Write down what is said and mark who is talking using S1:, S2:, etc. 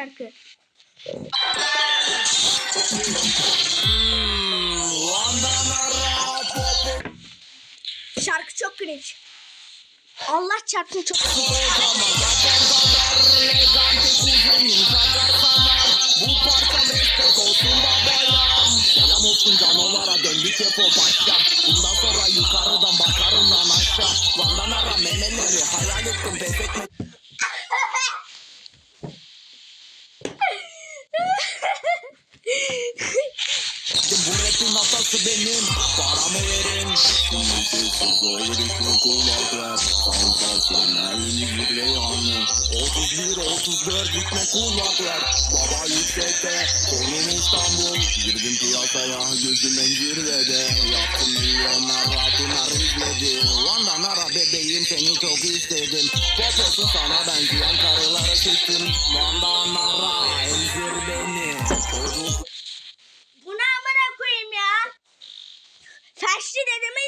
S1: şarkı. Şarkı çok cringe. Allah çarpsın çok
S2: Selam hatası benim Paramı verin. Sessiz olur için kulak ver Sansasyonel bir reyanı 31 34 gitme kulak ver Baba yüksekte Konum İstanbul Girdim piyasaya gözüm en zirvede Yaptım milyonlar ratunlar izledi Vandan ara bebeğim seni çok istedim Poposun sana benzeyen karıları sıktım Vandan
S1: 师的人们